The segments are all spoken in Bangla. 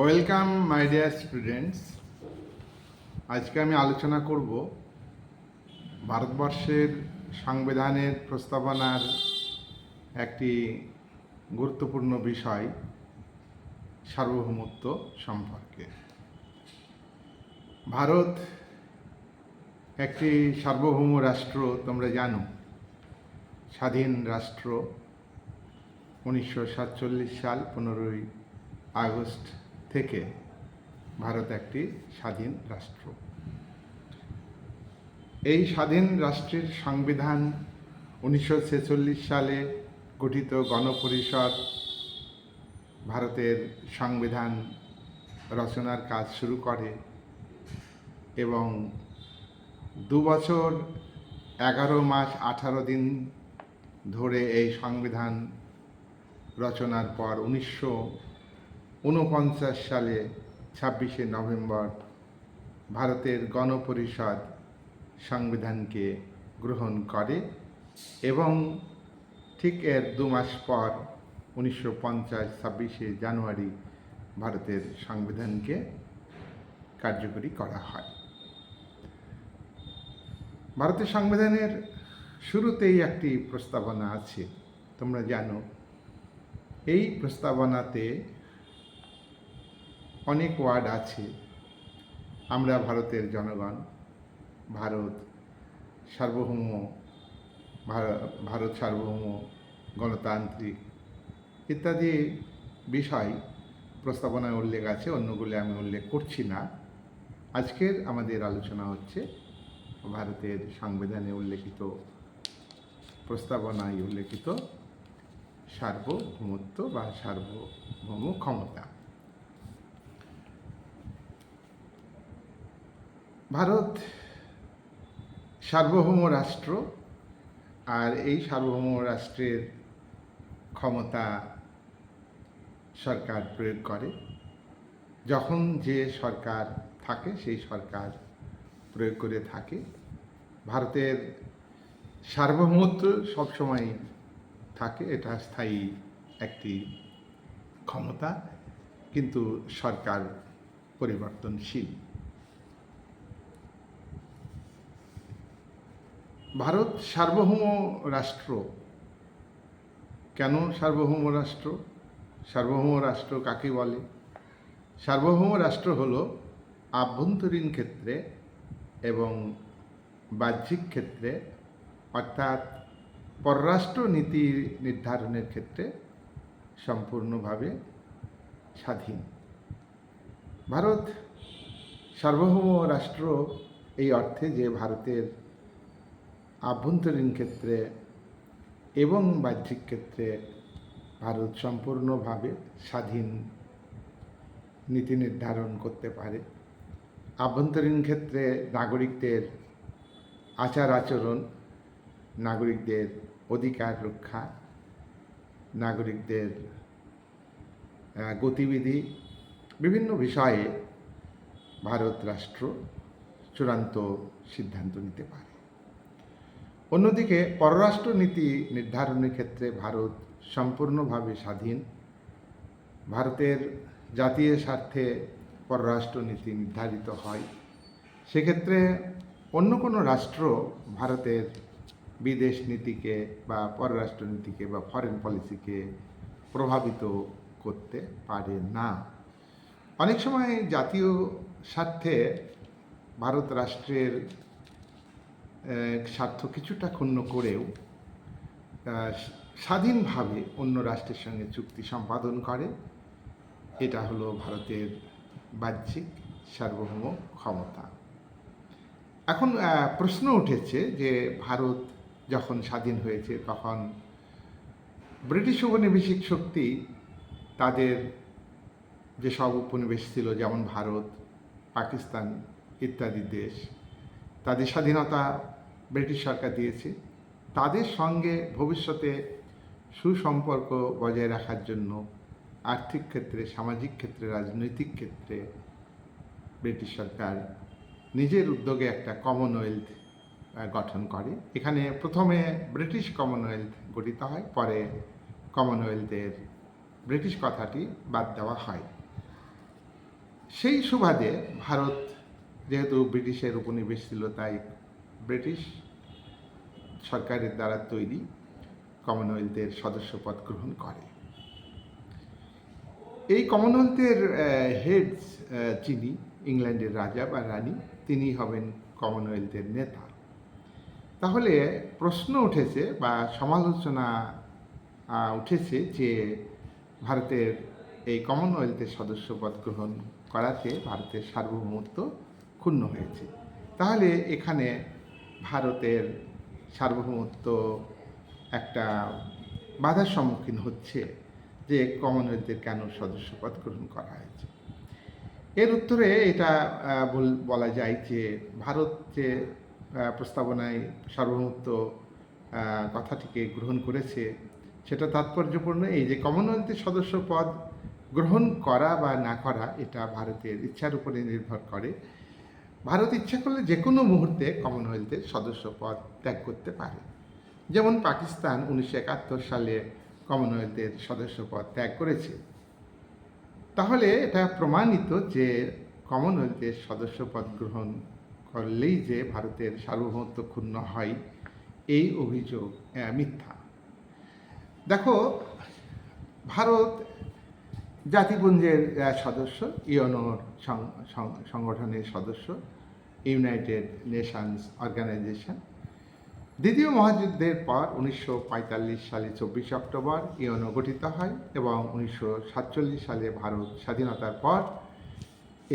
ওয়েলকাম মাই ডিয়ার স্টুডেন্টস আজকে আমি আলোচনা করব ভারতবর্ষের সংবিধানের প্রস্তাবনার একটি গুরুত্বপূর্ণ বিষয়, সার্বভৌমত্ব সম্পর্কে। ভারত একটি সার্বভৌম রাষ্ট্র, তোমরা জানো, স্বাধীন রাষ্ট্র, উনিশশো সাতচল্লিশ সাল, পনেরোই আগস্ট থেকে ভারত একটি স্বাধীন রাষ্ট্র। এই স্বাধীন রাষ্ট্রের সংবিধান উনিশশো ছেচল্লিশ সালে গঠিত গণপরিষদ, ভারতের সংবিধান রচনার কাজ শুরু করে এবং দু বছর এগারো মাস আঠারো দিন ধরে এই সংবিধান রচনার পর উনিশশো ঊনপঞ্চাশ সালে ছাব্বিশে নভেম্বর ভারতের গণপরিষদ সংবিধানকে গ্রহণ করে এবং ঠিক এর দু মাস পর উনিশশো পঞ্চাশ ছাব্বিশে জানুয়ারি ভারতের সংবিধানকে কার্যকরী করা হয়। ভারতের সংবিধানের শুরুতেই একটি প্রস্তাবনা আছে, তোমরা জানো। এই প্রস্তাবনাতে অনেক ওয়ার্ড আছে। আমরা ভারতের জনগণ, ভারত সার্বভৌম ভারত সার্বভৌম, গণতান্ত্রিক ইত্যাদি বিষয় প্রস্তাবনায় উল্লেখ আছে, অন্যগুলি আমি উল্লেখ করছি না। আজকের আমাদের আলোচনা হচ্ছে ভারতের সংবিধানে উল্লেখিত প্রস্তাবনায় উল্লেখিত সার্বভৌমত্ব বা সার্বভৌম ক্ষমতা। ভারত সার্বভৌম রাষ্ট্র আর এই সার্বভৌম রাষ্ট্রের ক্ষমতা সরকার প্রয়োগ করে। যখন যে সরকার থাকে, সেই সরকার প্রয়োগ করে থাকে। ভারতের সার্বভৌমত্ব সবসময় থাকে, এটা স্থায়ী একটি ক্ষমতা। কিন্তু সরকার পরিবর্তনশীল। ভারত সার্বভৌম রাষ্ট্র। কেন সার্বভৌম রাষ্ট্র? সার্বভৌম রাষ্ট্র কাকে বলে? সার্বভৌম রাষ্ট্র হল আভ্যন্তরীণ ক্ষেত্রে এবং বাহ্যিক ক্ষেত্রে, অর্থাৎ পররাষ্ট্র নীতি নির্ধারণের ক্ষেত্রে সম্পূর্ণভাবে স্বাধীন। ভারত সার্বভৌম রাষ্ট্র এই অর্থে যে ভারতের আভ্যন্তরীণ ক্ষেত্রে এবং বাহ্যিক ক্ষেত্রে ভারত সম্পূর্ণভাবে স্বাধীন নীতি নির্ধারণ করতে পারে। আভ্যন্তরীণ ক্ষেত্রে নাগরিকদের আচার আচরণ, নাগরিকদের অধিকার রক্ষা, নাগরিকদের গতিবিধি বিভিন্ন বিষয়ে ভারত রাষ্ট্র চূড়ান্ত সিদ্ধান্ত নিতে পারে। অন্যদিকে পররাষ্ট্র নীতি নির্ধারণের ক্ষেত্রে ভারত সম্পূর্ণভাবে স্বাধীন। ভারতের জাতীয় স্বার্থে পররাষ্ট্র নীতি নির্ধারিত হয়। সেক্ষেত্রে অন্য কোনো রাষ্ট্র ভারতের বিদেশ নীতিকে বা পররাষ্ট্র নীতিকে বা ফরেন পলিসিকে প্রভাবিত করতে পারে না। অনেক সময় জাতীয় স্বার্থে ভারত রাষ্ট্রের স্বার্থ কিছুটা ক্ষুণ্ণ করেও স্বাধীনভাবে অন্য রাষ্ট্রের সঙ্গে চুক্তি সম্পাদন করে। এটা হলো ভারতের বাহ্যিক সার্বভৌম ক্ষমতা। এখন প্রশ্ন উঠেছে যে ভারত যখন স্বাধীন হয়েছে তখন ব্রিটিশ উপনিবেশিক শক্তি তাদের যে সব উপনিবেশ ছিল, যেমন ভারত, পাকিস্তান ইত্যাদি দেশ, তাদের স্বাধীনতা ব্রিটিশ সরকার দিয়েছে, তাদের সঙ্গে ভবিষ্যতে সুসম্পর্ক বজায় রাখার জন্য আর্থিক ক্ষেত্রে, সামাজিক ক্ষেত্রে, রাজনৈতিক ক্ষেত্রে ব্রিটিশ সরকার নিজের উদ্যোগে একটা কমনওয়েলথ গঠন করে। এখানে প্রথমে ব্রিটিশ কমনওয়েলথ গঠিত হয়, পরে কমনওয়েলথের ব্রিটিশ কথাটি বাদ দেওয়া হয়। সেই সুবাদে ভারত যেহেতু ব্রিটিশের উপনিবেশ ছিল, তাই ব্রিটিশ সরকারের দ্বারা তৈরি কমনওয়েলথের সদস্যপদ গ্রহণ করে। এই কমনওয়েলথের হেডস যিনি ইংল্যান্ডের রাজা বা রানী, তিনি হবেন কমনওয়েলথের নেতা। তাহলে প্রশ্ন উঠেছে বা সমালোচনা উঠেছে যে ভারতের এই কমনওয়েলথের সদস্যপদ গ্রহণ করাতে ভারতের সার্বভৌমত্ব ক্ষুণ্ণ হয়েছে। তাহলে এখানে ভারতের সার্বভৌমত্ব একটা বাধার সম্মুখীন হচ্ছে যে কমনওয়েলথের কেন সদস্যপদ গ্রহণ করা হয়েছে। এর উত্তরে এটা বলা যায় যে ভারত যে প্রস্তাবনায় সার্বভৌমত্ব কথাটিকে গ্রহণ করেছে। সেটা তাৎপর্যপূর্ণ এই যে কমনওয়েলথের সদস্য পদ গ্রহণ করা বা না করা, এটা ভারতের ইচ্ছার উপরে নির্ভর করে। ভারত ইচ্ছা করলে যে কোনো মুহূর্তে কমনওয়েলথের সদস্য পদ ত্যাগ করতে পারে। যেমন পাকিস্তান উনিশশো একাত্তর সালে কমনওয়েলথের সদস্য পদ ত্যাগ করেছে। তাহলে এটা প্রমাণিত যে কমনওয়েলথের সদস্যপদ গ্রহণ করলেই যে ভারতের সার্বভৌমত্ব ক্ষুণ্ণ হয়, এই অভিযোগ মিথ্যা। দেখো, ভারত জাতিপুঞ্জের সদস্য সং- সংগঠনের সদস্য ইউনাইটেড নেশনস অর্গানাইজেশন দ্বিতীয় মহাযুদ্ধের পর উনিশশো পঁয়তাল্লিশ সালে চব্বিশে অক্টোবর ইউনো গঠিত হয় এবং উনিশশো সাতচল্লিশ সালে ভারত স্বাধীনতার পর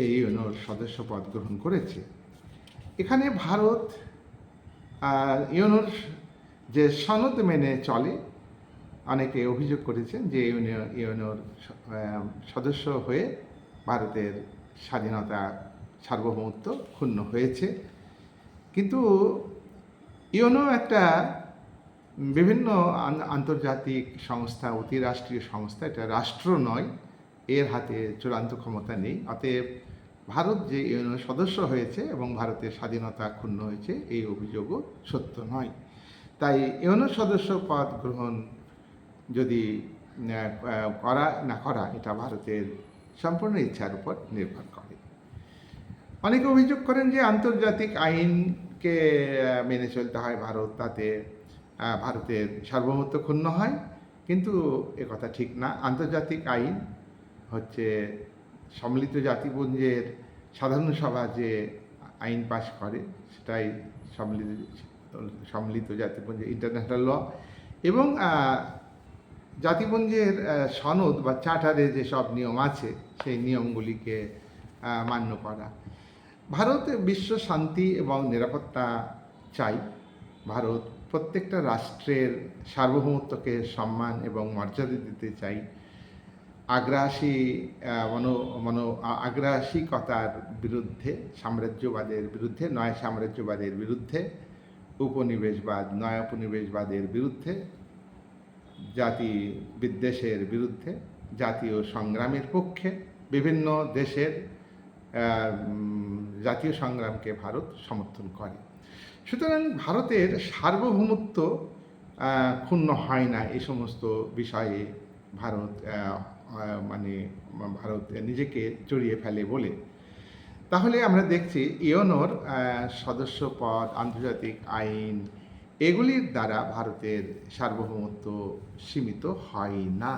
এই ইউনোর সদস্যপদ গ্রহণ করেছে। এখানে ভারত ইউনোর যে সনদ মেনে চলে, অনেকে অভিযোগ করেছেন যে ইউনিয়ন ইউনোর সদস্য হয়ে ভারতের স্বাধীনতা, সার্বভৌমত্ব ক্ষুণ্ণ হয়েছে। কিন্তু ইউনো একটা বিভিন্ন আন্তর্জাতিক সংস্থা, অতিরাষ্ট্রীয় সংস্থা, এটা রাষ্ট্র নয়, এর হাতে চূড়ান্ত ক্ষমতা নেই। অতএব ভারত যে ইউনো সদস্য হয়েছে এবং ভারতের স্বাধীনতা ক্ষুণ্ণ হয়েছে, এই অভিযোগও সত্য নয়। তাই ইউনো সদস্য পদ গ্রহণ যদি করা, না করা, এটা ভারতের সম্পূর্ণ ইচ্ছার উপর নির্ভর করে। অনেকে অভিযোগ করেন যে আন্তর্জাতিক আইনকে মেনে চলতে হয় ভারত, তাতে ভারতের সার্বভৌমত্ব ক্ষুণ্ণ হয়। কিন্তু এ কথা ঠিক না। আন্তর্জাতিক আইন হচ্ছে সম্মিলিত জাতিপুঞ্জের সাধারণ সভা যে আইন পাশ করে, সেটাই সম্মিলিত সম্মিলিত জাতিপুঞ্জ ইন্টারন্যাশনাল ল এবং জাতিপুঞ্জের সনদ বা চার্টারে যেসব নিয়ম আছে, সেই নিয়মগুলিকে মান্য করা। ভারত বিশ্ব শান্তি এবং নিরাপত্তা চাই। ভারত প্রত্যেকটা রাষ্ট্রের সার্বভৌমত্বকে সম্মান এবং মর্যাদা দিতে চাই। আগ্রাসী মনো মনো আগ্রাসিকতার বিরুদ্ধে, সাম্রাজ্যবাদের বিরুদ্ধে, নয় সাম্রাজ্যবাদের বিরুদ্ধে, উপনিবেশবাদ, নয় উপনিবেশবাদের বিরুদ্ধে জাতি বিদ্বেষের বিরুদ্ধে, জাতীয় সংগ্রামের পক্ষে, বিভিন্ন দেশের জাতীয় সংগ্রামকে ভারত সমর্থন করে। সুতরাং ভারতের সার্বভৌমত্ব ক্ষুণ্ণ হয় না এই সমস্ত বিষয়ে ভারত মানে ভারত নিজেকে জড়িয়ে ফেলে বলে। তাহলে আমরা দেখছি ইওনোর সদস্য পদ আন্তর্জাতিক আইন এগুলির দ্বারা ভারতের সার্বভৌমত্ব সীমিত হয় না।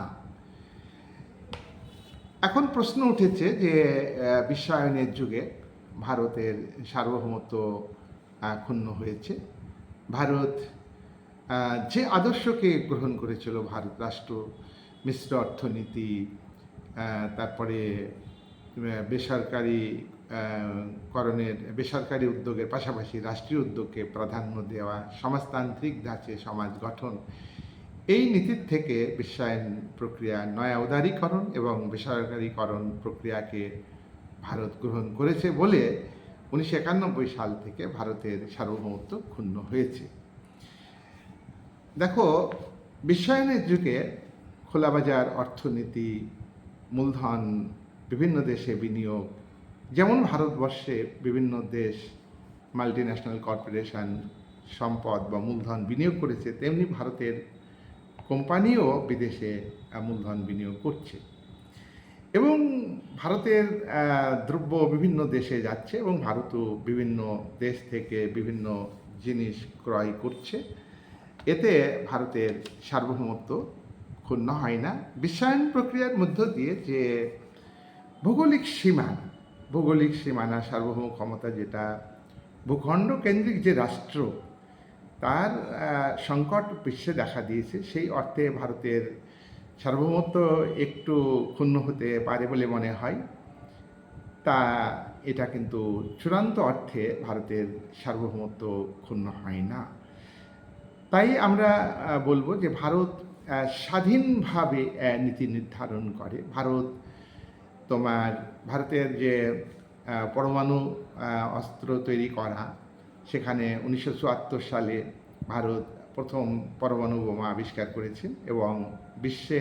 এখন প্রশ্ন উঠেছে যে বিশ্বায়নের যুগে ভারতের সার্বভৌমত্ব ক্ষুণ্ণ হয়েছে। ভারত যে আদর্শকে গ্রহণ করেছিল ভারত রাষ্ট্র মিশ্র অর্থনীতি তারপরে বেসরকারি করণের বেসরকারি উদ্যোগের পাশাপাশি রাষ্ট্রীয় উদ্যোগকে প্রাধান্য দেওয়া, সমাজতান্ত্রিক ধাঁচে সমাজ গঠন, এই নীতির থেকে বিশ্বায়ন প্রক্রিয়া নয়া উদারীকরণ এবং বেসরকারীকরণ প্রক্রিয়াকে ভারত গ্রহণ করেছে বলে উনিশশো একানব্বই সাল থেকে ভারতের সার্বভৌমত্ব ক্ষুণ্ণ হয়েছে। দেখো, বিশ্বায়নের যুগে খোলাবাজার, অর্থনীতি, মূলধন, বিভিন্ন দেশে বিনিয়োগ যেমন ভারতবর্ষে বিভিন্ন দেশ মাল্টি ন্যাশনাল কর্পোরেশন সম্পদ বা মূলধন বিনিয়োগ করেছে, তেমনি ভারতের কোম্পানিও বিদেশে মূলধন বিনিয়োগ করছে। এবং ভারতের দ্রব্য বিভিন্ন দেশে যাচ্ছে এবং ভারতও বিভিন্ন দেশ থেকে বিভিন্ন জিনিস ক্রয় করছে। এতে ভারতের সার্বভৌমত্ব ক্ষুণ্ণ হয় না। বিশ্বায়ন প্রক্রিয়ার মধ্য দিয়ে যে ভৌগোলিক সীমানা ভৌগোলিক সীমানা, সার্বভৌম ক্ষমতা যেটা, ভূখণ্ড কেন্দ্রিক যে রাষ্ট্র, তার সংকট বিশ্বে দেখা দিয়েছে। সেই অর্থে ভারতের সার্বভৌমত্ব একটু ক্ষুণ্ণ হতে পারে বলে মনে হয়। তা, এটা কিন্তু চূড়ান্ত অর্থে ভারতের সার্বভৌমত্ব ক্ষুণ্ণ হয় না। তাই আমরা বলব যে ভারত স্বাধীনভাবে নীতি নির্ধারণ করে। ভারত তোমার ভারতের যে পরমাণু অস্ত্র তৈরি করা, সেখানে উনিশশো চুয়াত্তর সালে ভারত প্রথম পরমাণু বোমা আবিষ্কার করেছেন এবং বিশ্বে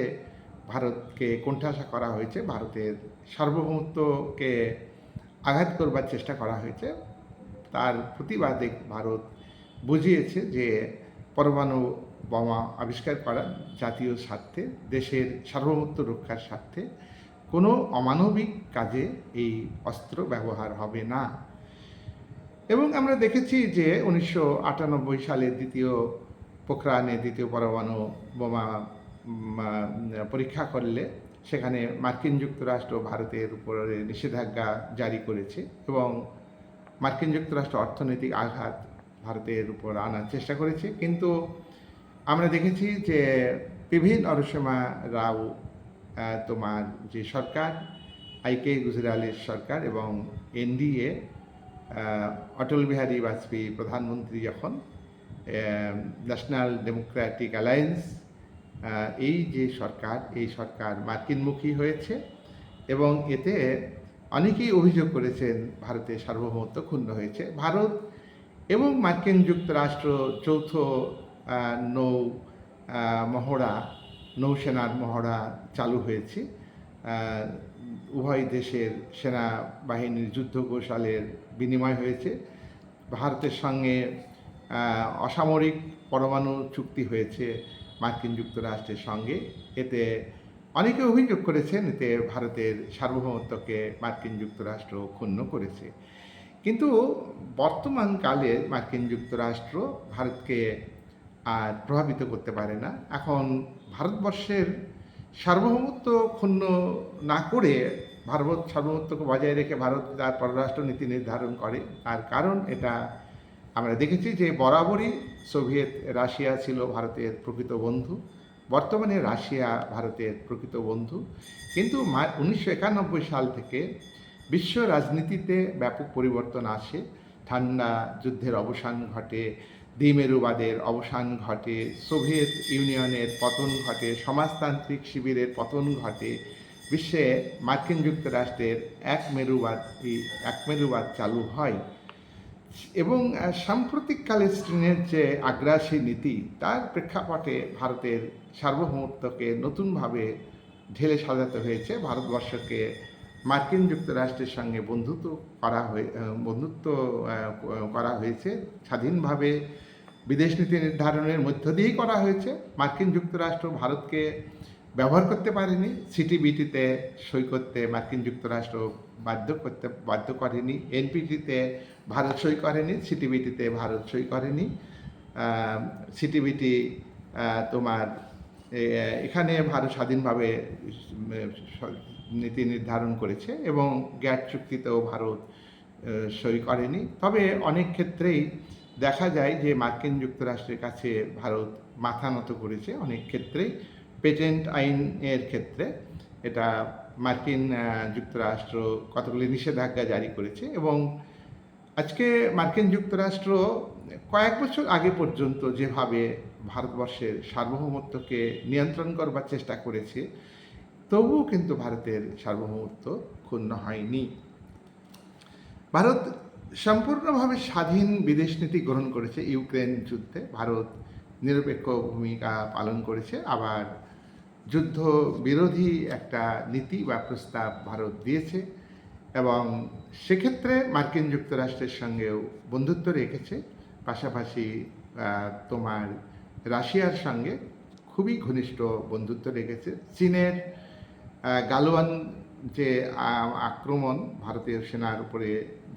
ভারতকে কোণঠাসা করা হয়েছে। ভারতের সার্বভৌমত্বকে আঘাত করবার চেষ্টা করা হয়েছে। তার প্রতিবাদে ভারত বুঝিয়েছে যে, পরমাণু বোমা আবিষ্কার করা জাতীয় স্বার্থে, দেশের সার্বভৌমত্ব রক্ষার স্বার্থে কোনো অমানবিক কাজে এই অস্ত্র ব্যবহার হবে না। এবং আমরা দেখেছি যে উনিশশো আটানব্বই সালে দ্বিতীয় পোখরানে দ্বিতীয় পরমাণু বোমা পরীক্ষা করলে সেখানে মার্কিন যুক্তরাষ্ট্র ভারতের উপরে নিষেধাজ্ঞা জারি করেছে এবং মার্কিন যুক্তরাষ্ট্র অর্থনৈতিক আঘাত ভারতের উপর আনার চেষ্টা করেছে। কিন্তু আমরা দেখেছি যে পিভি নরসিমা রাও তোমার যে সরকার আইকে গুজরালের সরকার এবং এনডিএ অটল বিহারী বাজপেয়ী প্রধানমন্ত্রী যখন ন্যাশনাল ডেমোক্রেটিক অ্যালায়েন্স এই যে সরকার, এই সরকার মার্কিনমুখী হয়েছে এবং এতে অনেকেই অভিযোগ করেছেন ভারতের সার্বভৌমত্ব ক্ষুণ্ণ হয়েছে। ভারত এবং মার্কিন যুক্তরাষ্ট্র, যৌথ নৌ মহড়া নৌসেনার মহড়া চালু হয়েছে। উভয় দেশের সেনাবাহিনীর যুদ্ধ কৌশলের বিনিময় হয়েছে। ভারতের সঙ্গে অসামরিক পরমাণু চুক্তি হয়েছে মার্কিন যুক্তরাষ্ট্রের সঙ্গে। এতে অনেকে অভিযোগ করেছেন, এতে ভারতের সার্বভৌমত্বকে মার্কিন যুক্তরাষ্ট্র ক্ষুণ্ণ করেছে। কিন্তু বর্তমান কালে মার্কিন যুক্তরাষ্ট্র ভারতকে আর প্রভাবিত করতে পারে না। এখন ভারতবর্ষের সার্বভৌমত্ব ক্ষুণ্ণ না করে ভারত সার্বভৌমত্বকে বজায় রেখে ভারত তার পররাষ্ট্র নীতি নির্ধারণ করে। তার কারণ এটা আমরা দেখেছি যে বরাবরই সোভিয়েত রাশিয়া ছিল ভারতের প্রকৃত বন্ধু। বর্তমানে রাশিয়া ভারতের প্রকৃত বন্ধু। কিন্তু উনিশশো একানব্বই সাল থেকে বিশ্ব রাজনীতিতে ব্যাপক পরিবর্তন আসে। ঠান্ডা যুদ্ধের অবসান ঘটে। দ্বিমেরুবাদের অবসান ঘটে, সোভিয়েত ইউনিয়নের পতন ঘটে, সমাজতান্ত্রিক শিবিরের পতন ঘটে, বিশ্বে মার্কিন যুক্তরাষ্ট্রের এক মেরুবাদ এক মেরুবাদ চালু হয়। এবং সাম্প্রতিককালে চীনের যে আগ্রাসী নীতি, তার প্রেক্ষাপটে ভারতের সার্বভৌমত্বকে নতুনভাবে ঢেলে সাজাতে হয়েছে। ভারতবর্ষকে মার্কিন যুক্তরাষ্ট্রের সঙ্গে বন্ধুত্ব করা হয়ে বন্ধুত্ব করা হয়েছে স্বাধীনভাবে। বিদেশ নীতি নির্ধারণের মধ্য দিয়েই করা হয়েছে। মার্কিন যুক্তরাষ্ট্র ভারতকে ব্যবহার করতে পারেনি, সিটিবিটিতে সই করতে মার্কিন যুক্তরাষ্ট্র বাধ্য করতে, বাধ্য করেনি, এনপিটিতে ভারত সই করেনি, সিটিবিটিতে ভারত সই করেনি। সিটিবিটি তোমার এখানে ভারত স্বাধীনভাবে নীতি নির্ধারণ করেছে এবং গ্যাট চুক্তিতেও ভারত সই করেনি। তবে অনেক ক্ষেত্রেই দেখা যায় যে মার্কিন যুক্তরাষ্ট্রের কাছে ভারত মাথা নত করেছে অনেক ক্ষেত্রেই। পেটেন্ট আইনের ক্ষেত্রে এটা মার্কিন যুক্তরাষ্ট্র কতগুলি নিষেধাজ্ঞা জারি করেছে এবং আজকে মার্কিন যুক্তরাষ্ট্র কয়েক বছর আগে পর্যন্ত যেভাবে ভারতবর্ষের সার্বভৌমত্বকে নিয়ন্ত্রণ করবার চেষ্টা করেছে, তবুও কিন্তু ভারতের সার্বভৌমত্ব ক্ষুণ্ণ হয়নি। ভারত সম্পূর্ণভাবে স্বাধীন বিদেশ নীতি গ্রহণ করেছে ইউক্রেন যুদ্ধে। ভারত নিরপেক্ষ ভূমিকা পালন করেছে। আবার যুদ্ধ বিরোধী একটা নীতি বা প্রস্তাব ভারত দিয়েছে এবং সেক্ষেত্রে মার্কিন যুক্তরাষ্ট্রের সঙ্গেও বন্ধুত্ব রেখেছে। পাশাপাশি তোমার রাশিয়ার সঙ্গে খুবই ঘনিষ্ঠ বন্ধুত্ব রেখেছে। চীনের গালোয়ান যে আক্রমণ ভারতীয় সেনার উপরে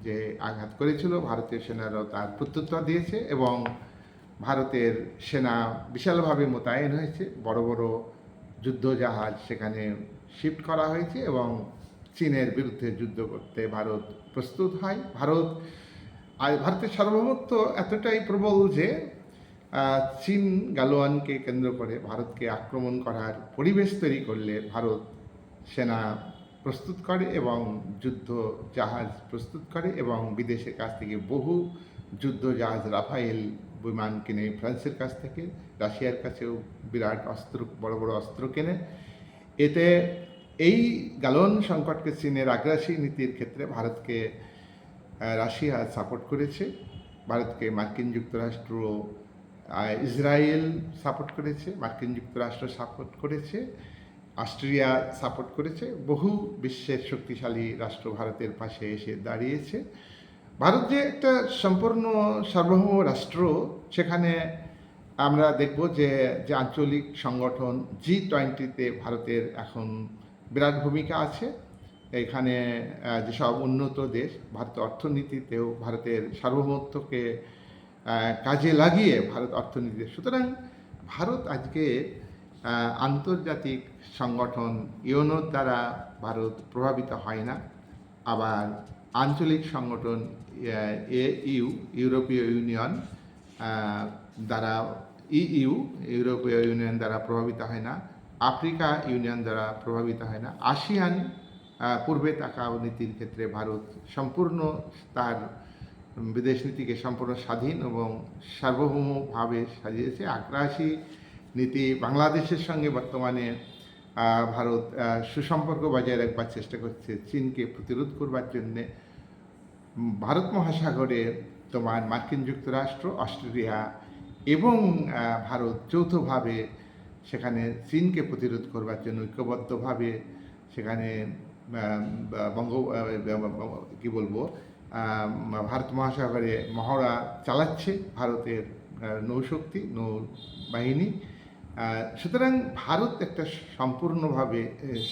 যে আঘাত করেছিল, ভারতীয় সেনারাও তার প্রত্যুত্তর দিয়েছে এবং ভারতের সেনা বিশালভাবে মোতায়েন হয়েছে। বড় বড় যুদ্ধজাহাজ সেখানে শিফট করা হয়েছে এবং চীনের বিরুদ্ধে যুদ্ধ করতে ভারত প্রস্তুত হয়। ভারত আর ভারতের সার্বভৌমত্ব এতটাই প্রবল যে চীন গালোয়ানকে কেন্দ্র করে ভারতকে আক্রমণ করার পরিবেশ তৈরি করলে ভারত সেনা প্রস্তুত করে এবং যুদ্ধ জাহাজ প্রস্তুত করে এবং বিদেশের কাছ থেকে বহু যুদ্ধ জাহাজ রাফায়েল বিমান কিনে ফ্রান্সের কাছ থেকে, রাশিয়ার কাছেও বিরাট অস্ত্র, বড় বড় অস্ত্র কেনে। এতে এই গালন সংকটকে চীনের আগ্রাসী নীতির ক্ষেত্রে ভারতকে রাশিয়া সাপোর্ট করেছে। ভারতকে মার্কিন যুক্তরাষ্ট্র ইসরায়েল সাপোর্ট করেছে। মার্কিন যুক্তরাষ্ট্র সাপোর্ট করেছে। অস্ট্রেলিয়া সাপোর্ট করেছে, বহু বিশ্বের শক্তিশালী রাষ্ট্র ভারতের পাশে এসে দাঁড়িয়েছে। ভারত যে একটা সম্পূর্ণ সার্বভৌম রাষ্ট্র, সেখানে আমরা দেখব যে যে আঞ্চলিক সংগঠন জি টোয়েন্টিতে ভারতের এখন বিরাট ভূমিকা আছে। এখানে যেসব উন্নত দেশ, ভারত অর্থনীতিতেও ভারতের সার্বভৌমত্বকে কাজে লাগিয়ে ভারত অর্থনীতিতে। সুতরাং ভারত আজকে আন্তর্জাতিক সংগঠন ইউনোর দ্বারা ভারত প্রভাবিত হয় না। আবার আঞ্চলিক সংগঠন এ ইউ, ইউরোপীয় ইউনিয়ন দ্বারা ইইউ ইউরোপীয় ইউনিয়ন দ্বারা প্রভাবিত হয় না। আফ্রিকা ইউনিয়ন দ্বারা প্রভাবিত হয় না। আসিয়ান পূর্বে তাকাও নীতির ক্ষেত্রে ভারত সম্পূর্ণ তার বিদেশ নীতিকে সম্পূর্ণ স্বাধীন এবং সার্বভৌমভাবে সাজিয়েছে। আগ্রাসী নীতি বাংলাদেশের সঙ্গে বর্তমানে ভারত সুসম্পর্ক বজায় রাখবার চেষ্টা করছে, চীনকে প্রতিরোধ করবার জন্যে। ভারত মহাসাগরে তোমার মার্কিন যুক্তরাষ্ট্র, অস্ট্রেলিয়া এবং ভারত যৌথভাবে সেখানে চীনকে প্রতিরোধ করবার জন্য ঐক্যবদ্ধভাবে সেখানে বঙ্গ কি বলব ভারত মহাসাগরে মহড়া চালাচ্ছে ভারতের নৌশক্তি নৌবাহিনী সুতরাং ভারত একটা সম্পূর্ণভাবে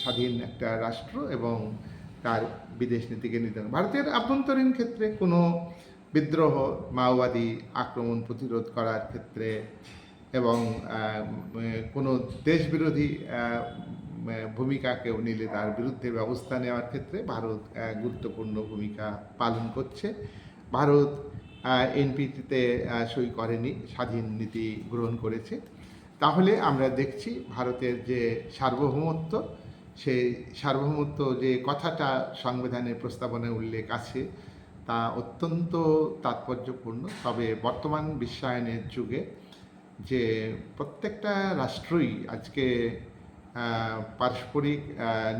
স্বাধীন একটা রাষ্ট্র এবং তার বিদেশ নীতিকে নিতে ভারতের আভ্যন্তরীণ ক্ষেত্রে কোনো বিদ্রোহ, মাওবাদী আক্রমণ প্রতিরোধ করার ক্ষেত্রে এবং কোনো দেশবিরোধী ভূমিকা কেউ নিলে তার বিরুদ্ধে ব্যবস্থা নেওয়ার ক্ষেত্রে ভারত গুরুত্বপূর্ণ ভূমিকা পালন করছে। ভারত এনপিটিতে সই করেনি, স্বাধীন নীতি গ্রহণ করেছে। তাহলে আমরা দেখছি ভারতের যে সার্বভৌমত্ব, সেই সার্বভৌমত্ব যে কথাটা সংবিধানের প্রস্তাবনায় উল্লেখ আছে, তা অত্যন্ত তাৎপর্যপূর্ণ। তবে বর্তমান বিশ্বায়নের যুগে যে প্রত্যেকটা রাষ্ট্রই আজকে পারস্পরিক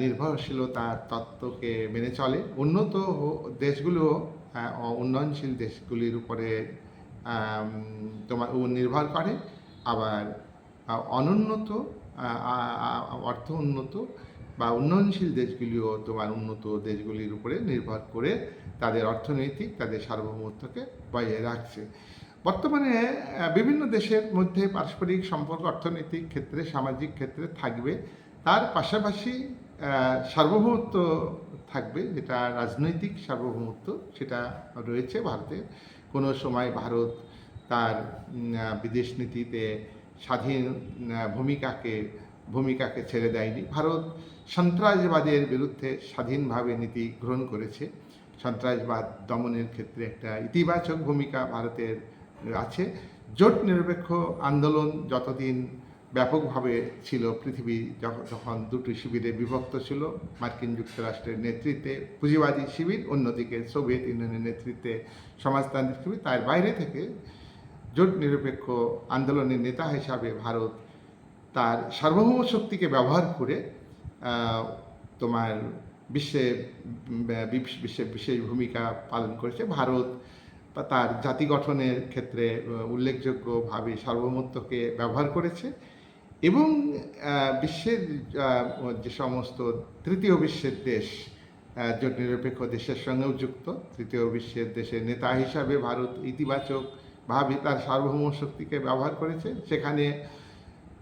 নির্ভরশীলতার তত্ত্বকে মেনে চলে। উন্নত দেশগুলো উন্নয়নশীল দেশগুলির উপরে তোমার নির্ভর করে। আবার অনুন্নত অর্থ উন্নত বা উন্নয়নশীল দেশগুলিও তোমার উন্নত দেশগুলির উপরে নির্ভর করে তাদের অর্থনৈতিক, তাদের সার্বভৌমত্বকে বজায় রাখছে। বর্তমানে বিভিন্ন দেশের মধ্যে পারস্পরিক সম্পর্ক অর্থনৈতিক ক্ষেত্রে, সামাজিক ক্ষেত্রে থাকবে। তার পাশাপাশি সার্বভৌমত্ব থাকবে, যেটা রাজনৈতিক সার্বভৌমত্ব সেটা রয়েছে ভারতে। কোনো সময় ভারত তার বিদেশ নীতিতে স্বাধীন ভূমিকাকে ভূমিকাকে ছেড়ে দেয়নি। ভারত সন্ত্রাসবাদের বিরুদ্ধে স্বাধীনভাবে নীতি গ্রহণ করেছে। সন্ত্রাসবাদ দমনের ক্ষেত্রে একটা ইতিবাচক ভূমিকা ভারতের আছে। জোট নিরপেক্ষ আন্দোলন যতদিন ব্যাপকভাবে ছিল, পৃথিবী যখ- যখন দুটি শিবিরে বিভক্ত ছিল, মার্কিন যুক্তরাষ্ট্রের নেতৃত্বে, পুঁজিবাদী শিবির, অন্যদিকে সোভিয়েত ইউনিয়নের নেতৃত্বে সমাজতান্ত্রিক শিবির, তার বাইরে থেকে জোট নিরপেক্ষ আন্দোলনের নেতা হিসাবে ভারত তার সার্বভৌম শক্তিকে ব্যবহার করে তোমার বিশ্বে বিশ্বে বিশেষ ভূমিকা পালন করেছে। ভারত তার জাতি গঠনের ক্ষেত্রে উল্লেখযোগ্যভাবে সার্বভৌমত্বকে ব্যবহার করেছে এবং বিশ্বের যে সমস্ত তৃতীয় বিশ্বের দেশ জোট নিরপেক্ষ দেশের সঙ্গেও যুক্ত। তৃতীয় বিশ্বের দেশের নেতা হিসাবে ভারত ইতিবাচকভাবে তার সার্বভৌম শক্তিকে ব্যবহার করেছে। সেখানে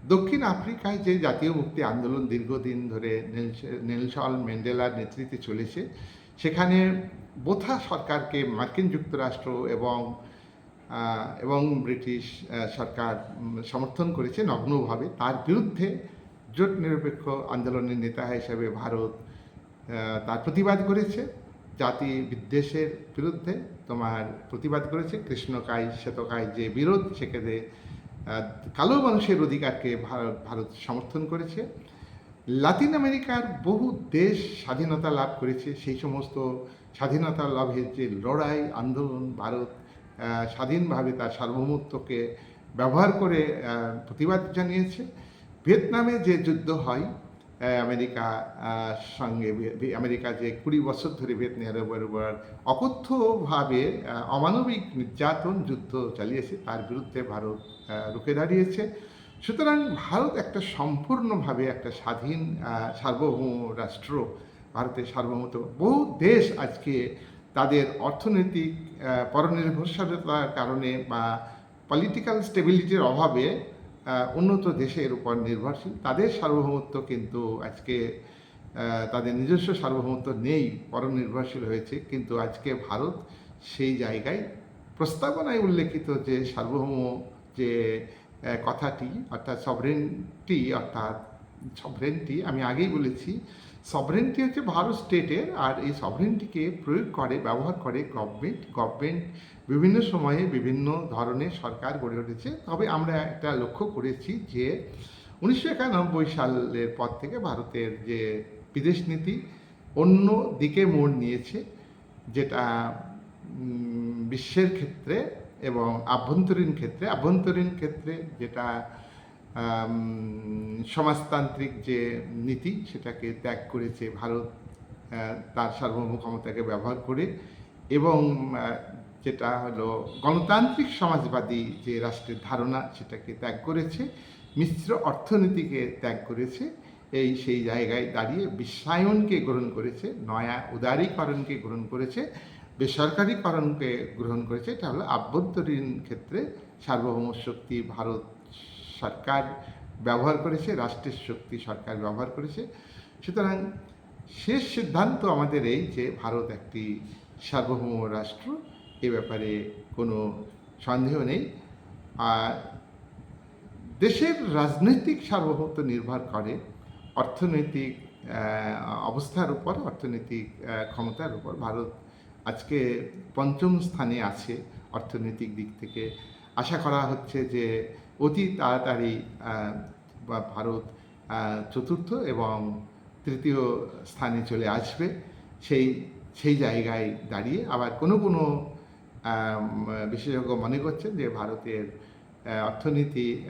দক্ষিণ আফ্রিকায় যে জাতীয় মুক্তি আন্দোলন দীর্ঘদিন ধরে নেলস- নেলসন ম্যান্ডেলার নেতৃত্বে চলেছে, সেখানে বোথা সরকারকে মার্কিন যুক্তরাষ্ট্র এবং এবং ব্রিটিশ সরকার সমর্থন করেছে নগ্নভাবে। তার বিরুদ্ধে জোট নিরপেক্ষ আন্দোলনের নেতা হিসেবে ভারত তার প্রতিবাদ করেছে। জাতি বিদ্বেষের বিরুদ্ধে তোমার প্রতিবাদ করেছে। কৃষ্ণকায় শ্বেতকায় যে বিরোধ আহ, কালো মানুষের অধিকারকে ভারত ভারত সমর্থন করেছে। লাতিন আমেরিকার বহু দেশ স্বাধীনতা লাভ করেছে। সেই সমস্ত স্বাধীনতা লাভের যে লড়াই আন্দোলন ভারত স্বাধীনভাবে তার সার্বভৌমত্বকে ব্যবহার করে প্রতিবাদ জানিয়েছে। ভিয়েতনামে যে যুদ্ধ হয় আমেরিকা সঙ্গে আমেরিকা যে কুড়ি বছর ধরে ভিয়েতনামের উপর অকথ্যভাবে অমানবিক নির্যাতন যুদ্ধ চালিয়েছে, তার বিরুদ্ধে ভারত রুখে দাঁড়িয়েছে। সুতরাং ভারত একটা সম্পূর্ণভাবে একটা স্বাধীন সার্বভৌম রাষ্ট্র, ভারতের সার্বভৌমত্ব। বহু দেশ আজকে তাদের অর্থনৈতিক পরনির্ভরশীলতার কারণে বা পলিটিক্যাল স্টেবিলিটির অভাবে উন্নত দেশের উপর নির্ভরশীল। তাদের সার্বভৌমত্ব কিন্তু আজকে তাদের নিজস্ব সার্বভৌমত্ব নেই, পরম নির্ভরশীল হয়েছে। কিন্তু আজকে ভারত সেই জায়গায় প্রস্তাবনায় উল্লেখিত যে সার্বভৌম যে কথাটি, অর্থাৎ সভরেনটি অর্থাৎ সভরেনটি আমি আগেই বলেছি সভরেনটি হচ্ছে ভারত স্টেটের আর এই সভরেনটিকে প্রয়োগ করে, ব্যবহার করে গভর্নমেন্ট গভর্নমেন্ট বিভিন্ন সময়ে বিভিন্ন ধরনের সরকার গড়ে উঠেছে। তবে আমরা একটা লক্ষ্য করেছি যে উনিশশো একানব্বই সালের পর থেকে ভারতের যে বিদেশ নীতি অন্য দিকে মোড় নিয়েছে, যেটা বিশ্বের ক্ষেত্রে এবং আভ্যন্তরীণ ক্ষেত্রে। আভ্যন্তরীণ ক্ষেত্রে যেটা সমাজতান্ত্রিক যে নীতি, সেটাকে ত্যাগ করেছে ভারত তার সার্বভৌম ক্ষমতাকে ব্যবহার করে এবং যেটা হলো গণতান্ত্রিক সমাজবাদী যে রাষ্ট্রের ধারণা সেটাকে ত্যাগ করেছে, মিশ্র অর্থনীতিকে ত্যাগ করেছে, এই সেই জায়গায় দাঁড়িয়ে বিশ্বায়নকে গ্রহণ করেছে, নয়া উদারীকরণকে গ্রহণ করেছে, বেসরকারীকরণকে গ্রহণ করেছে। এটা হলো আভ্যন্তরীণ ক্ষেত্রে সার্বভৌম শক্তি ভারত সরকার ব্যবহার করেছে, রাষ্ট্রের শক্তি সরকার ব্যবহার করেছে। সুতরাং শেষ সিদ্ধান্ত আমাদের এই যে ভারত একটি সার্বভৌম রাষ্ট্র এ ব্যাপারে কোনো সন্দেহ নেই। আর দেশের রাজনৈতিক সার্বভৌমত্ব নির্ভর করে অর্থনৈতিক অবস্থার উপর, অর্থনৈতিক ক্ষমতার উপর। ভারত আজকে পঞ্চম স্থানে আছে অর্থনৈতিক দিক থেকে। আশা করা হচ্ছে যে অতি তাড়াতাড়ি ভারত চতুর্থ এবং তৃতীয় স্থানে চলে আসবে। সেই সেই জায়গায় দাঁড়িয়ে আবার কোনো কোনো বিশেষজ্ঞ মনে করছেন যে ভারতের অর্থনীতি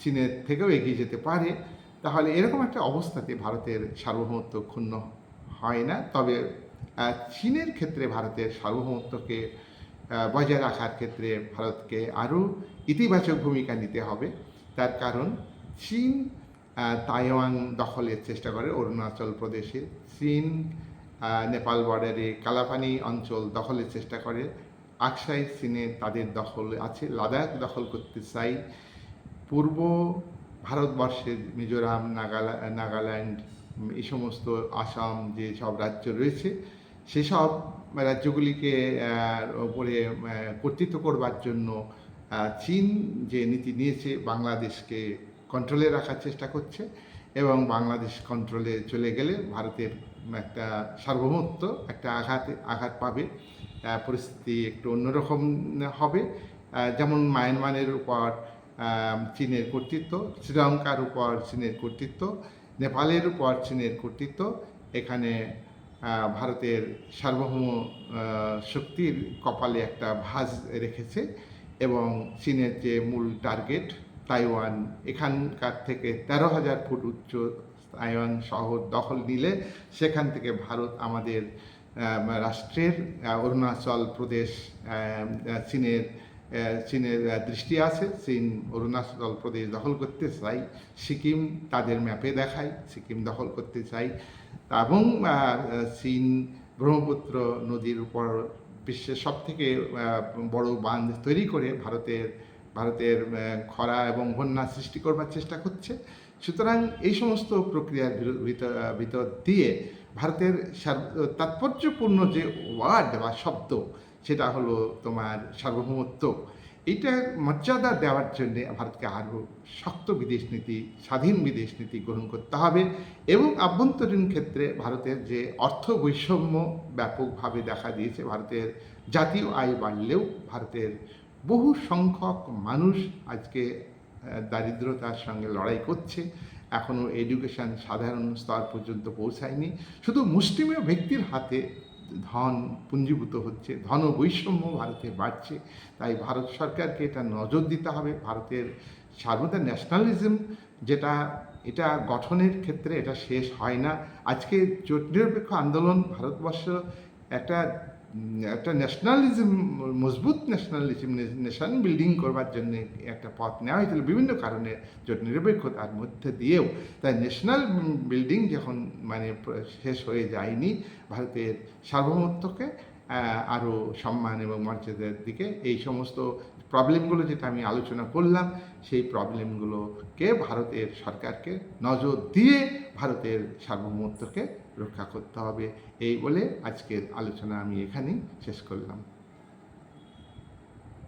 চীনের থেকেও এগিয়ে যেতে পারে। তাহলে এরকম একটা অবস্থাতে ভারতের সার্বভৌমত্ব ক্ষুণ্ণ হয় না। তবে চীনের ক্ষেত্রে ভারতের সার্বভৌমত্বকে বজায় রাখার ক্ষেত্রে ভারতকে আরও ইতিবাচক ভূমিকা নিতে হবে। তার কারণ চীন আহ, তাইওয়ান দখলের চেষ্টা করে অরুণাচল প্রদেশে চীন নেপাল বর্ডারে কালাপানি অঞ্চল দখলের চেষ্টা করে। আকসাই চীনে তাদের দখল আছে, লাদাখ দখল করতে চাই। পূর্ব ভারতবর্ষের, মিজোরাম, নাগালা, নাগাল্যান্ড, এই সমস্ত আসাম যে সব রাজ্য রয়েছে, সেসব রাজ্যগুলিকে ওপরে কর্তৃত্ব করবার জন্য চীন যে নীতি নিয়েছে, বাংলাদেশকে কন্ট্রোলে রাখার চেষ্টা করছে এবং বাংলাদেশ কন্ট্রোলে চলে গেলে ভারতের একটা সার্বভৌমত্ব, একটা আঘাতে, আঘাত পাবে। পরিস্থিতি একটু অন্যরকম হবে। যেমন মায়ানমারের উপর চীনের কর্তৃত্ব, শ্রীলঙ্কার উপর চীনের কর্তৃত্ব, নেপালের উপর চীনের কর্তৃত্ব, এখানে ভারতের সার্বভৌম শক্তির কপালে একটা ভাঁজ রেখেছে এবং চীনের যে মূল টার্গেট, তাইওয়ান, এখানকার থেকে তেরো হাজার ফুট উচ্চ তাইওয়ান শহর দখল নিলে সেখান থেকে ভারত আমাদের রাষ্ট্রের অরুণাচল প্রদেশ চীনের চীনের দৃষ্টি আছে। চীন, অরুণাচল প্রদেশ দখল করতে চাই সিকিম তাদের ম্যাপে দেখায়। সিকিম দখল করতে চাই এবং চীন ব্রহ্মপুত্র নদীর উপর বিশ্বের সব থেকে বড় বাঁধ তৈরি করে ভারতের ভারতের খরা এবং বন্যা সৃষ্টি করবার চেষ্টা করছে। সুতরাং এই সমস্ত প্রক্রিয়ার ভিতর দিয়ে ভারতের তাৎপর্যপূর্ণ যে ওয়ার্ড বা শব্দ, সেটা হলো তোমার সার্বভৌমত্ব। এইটার মর্যাদা দেওয়ার জন্য ভারতকে আরও শক্ত বিদেশ নীতি, স্বাধীন বিদেশ নীতি গ্রহণ করতে হবে এবং আভ্যন্তরীণ ক্ষেত্রে ভারতের যে অর্থ বৈষম্য ব্যাপকভাবে দেখা দিয়েছে, ভারতের জাতীয় আয় বাড়লেও ভারতের বহু সংখ্যক মানুষ আজকে দারিদ্রতার সঙ্গে লড়াই করছে। এখনও এডুকেশন সাধারণ স্তর পর্যন্ত পৌঁছায়নি। শুধু মুসলিমীয় ব্যক্তির হাতে ধন পুঞ্জীভূত হচ্ছে, ধন বৈষম্য ভারতে বাড়ছে। তাই ভারত সরকারকে এটা নজর দিতে হবে। ভারতের সর্বদা ন্যাশনালিজম যেটা, এটা গঠনের ক্ষেত্রে এটা শেষ হয় না। আজকে জোট নিরপেক্ষ আন্দোলন ভারতবর্ষ একটা একটা ন্যাশনালিজম মজবুত ন্যাশনালিজম নেশন বিল্ডিং করবার জন্য একটা পথ নেওয়া হয়েছিল বিভিন্ন কারণে জোট নিরপেক্ষতার মধ্যে দিয়েও। তাই ন্যাশনাল বিল্ডিং যখন মানে শেষ হয়ে যায়নি, ভারতের সার্বভৌমত্বকে আরও সম্মান এবং মর্যাদার দিকে এই সমস্ত প্রবলেমগুলো যেটা আমি আলোচনা করলাম, সেই প্রবলেমগুলোকে ভারতের সরকারকে নজর দিয়ে ভারতের সার্বভৌমত্বকে রক্ষা করতে হবে। এই বলে আজকের আলোচনা আমি এখানেই শেষ করলাম।